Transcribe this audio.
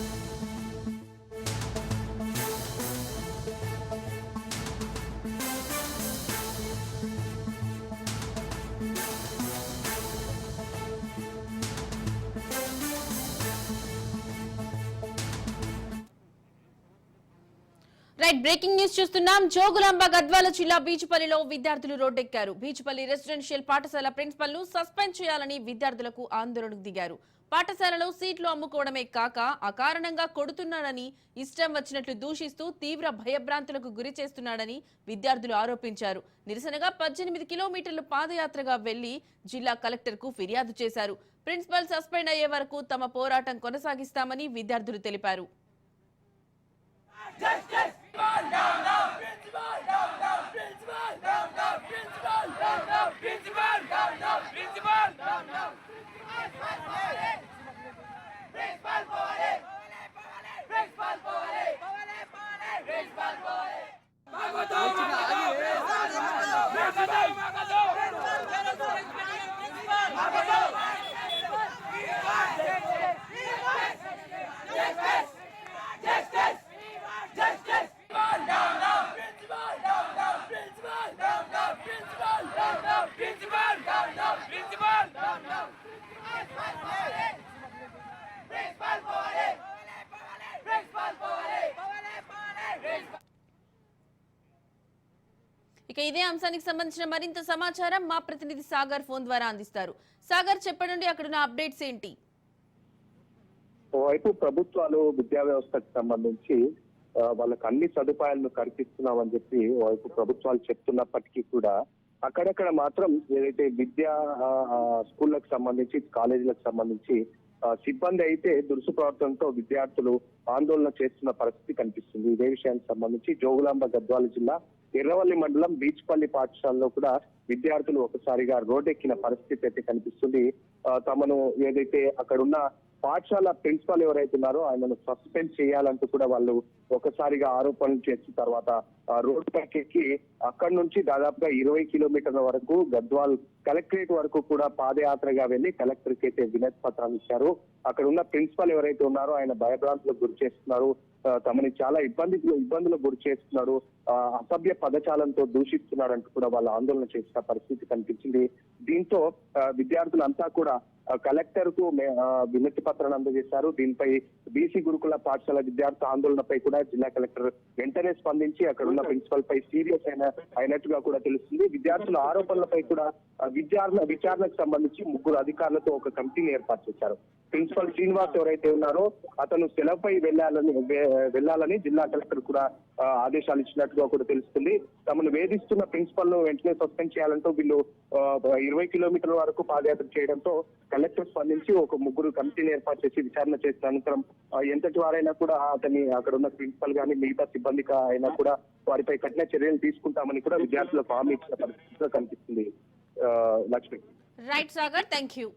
you right breaking news చూస్తున్నాం. జోగులాంబ గద్వాల జిల్లా బీచుపల్లిలో విద్యార్థులు రోడ్డెక్కారు. బీచుపల్లి రెసిడెన్షియల్ పాఠశాల ప్రిన్సిపల్ను సస్పెండ్ చేయాలని విద్యార్థులకు ఆందోళనకు దిగారు. పాఠశాలలో సీట్లు అమ్ముకోవడమే కాక అకారణంగా కొడుతున్నాడని ఇష్టం వచ్చినట్లు దూషిస్తూ తీవ్ర భయభ్రాంతులకు గురి చేస్తున్నాడని విద్యార్థులు ఆరోపించారు. నిరసనగా పద్దెనిమిది కిలోమీటర్లు పాదయాత్రగా వెళ్ళి జిల్లా కలెక్టర్కు ఫిర్యాదు చేశారు. ప్రిన్సిపల్ సస్పెండ్ అయ్యే వరకు తమ పోరాటం కొనసాగిస్తామని విద్యార్థులు తెలిపారు. Yes, yes. ఇక ఇదే అంశానికి సంబంధించిన మరింత సమాచారం మా ప్రతినిధి సాగర్ ఫోన్ ద్వారా అందిస్తారు. సాగర్ చెప్పండి అక్కడున్న అప్డేట్స్ ఏంటి? ఓవైపు ప్రభుత్వాలు విద్యా వ్యవస్థకు సంబంధించి వాళ్ళకి అన్ని సదుపాయాలను కల్పిస్తున్నామని చెప్పి ఓవైపు ప్రభుత్వాలు చెప్తున్నప్పటికీ కూడా అక్కడక్కడ మాత్రం ఏదైతే విద్యా స్కూళ్ళకు సంబంధించి కాలేజీలకు సంబంధించి సిబ్బంది అయితే దురుసు ప్రవర్తనతో విద్యార్థులు ఆందోళన చేస్తున్న పరిస్థితి కనిపిస్తుంది. ఇదే విషయానికి సంబంధించి జోగులాంబ గద్వాల జిల్లా ఎర్రవల్లి మండలం బీచ్పల్లి పాఠశాలలో కూడా విద్యార్థులు ఒకసారిగా రోడ్డెక్కిన పరిస్థితి అయితే కనిపిస్తుంది. ఆ, తమను ఏదైతే అక్కడున్న పాఠశాల ప్రిన్సిపాల్ ఎవరైతే ఉన్నారో ఆయనను సస్పెండ్ చేయాలంటూ కూడా వాళ్ళు ఒకసారిగా ఆరోపణలు చేసిన తర్వాత రోడ్డు పైకి అక్కడి నుంచి దాదాపుగా ఇరవై కిలోమీటర్ల వరకు గద్వాల్ కలెక్టరేట్ వరకు కూడా పాదయాత్రగా వెళ్ళి కలెక్టర్కి అయితే వినతి పత్రాలు ఇచ్చారు. అక్కడ ఉన్న ప్రిన్సిపల్ ఎవరైతే ఉన్నారో ఆయన భయభ్రాంతులకు గురి చేస్తున్నారు. తమని చాలా ఇబ్బంది ఇబ్బందులకు గురి చేస్తున్నారు. అసభ్య పదజాలంతో దూషిస్తున్నాడు అంటూ కూడా వాళ్ళు ఆందోళన చేసిన పరిస్థితి కనిపించింది. దీంతో విద్యార్థులంతా కూడా కలెక్టర్కు వినతి పత్రాన్ని అందజేశారు. దీనిపై బీసీ గురుకుల పాఠశాల విద్యార్థి ఆందోళనపై కూడా జిల్లా కలెక్టర్ వెంటనే స్పందించి అక్కడ ఉన్న ప్రిన్సిపల్ పై సీరియస్ అయిన అయినట్టుగా కూడా తెలుస్తుంది. విద్యార్థుల ఆరోపణలపై కూడా విచారణ విచారణకు సంబంధించి ముగ్గురు అధికారులతో ఒక కమిటీని ఏర్పాటు చేశారు. ప్రిన్సిపల్ శ్రీనివాస్ ఎవరైతే ఉన్నారో అతను సెలవుపై వెళ్ళాలని వే- వెళ్ళాలని జిల్లా కలెక్టర్ కూడా ఆదేశాలు ఇచ్చినట్టుగా కూడా తెలుస్తుంది. తమను వేధిస్తున్న ప్రిన్సిపల్ను వెంటనే సస్పెండ్ చేయాలంటూ వీళ్ళు ఇరవై కిలోమీటర్ల వరకు పాదయాత్ర చేయడంతో కలెక్టర్ స్పందించి ఒక ముగ్గురు కమిటీని ఏర్పాటు చేసి విచారణ చేసిన అనంతరం ఎంతటి వారైనా కూడా అతని అక్కడ ఉన్న ప్రిన్సిపల్ గానీ మిగతా సిబ్బంది అయినా కూడా వారిపై కఠిన చర్యలు తీసుకుంటామని కూడా విద్యార్థులకు హామీ ఇచ్చిన పరిస్థితిలో కనిపిస్తుంది. Lakshmi. Right Sagar thank you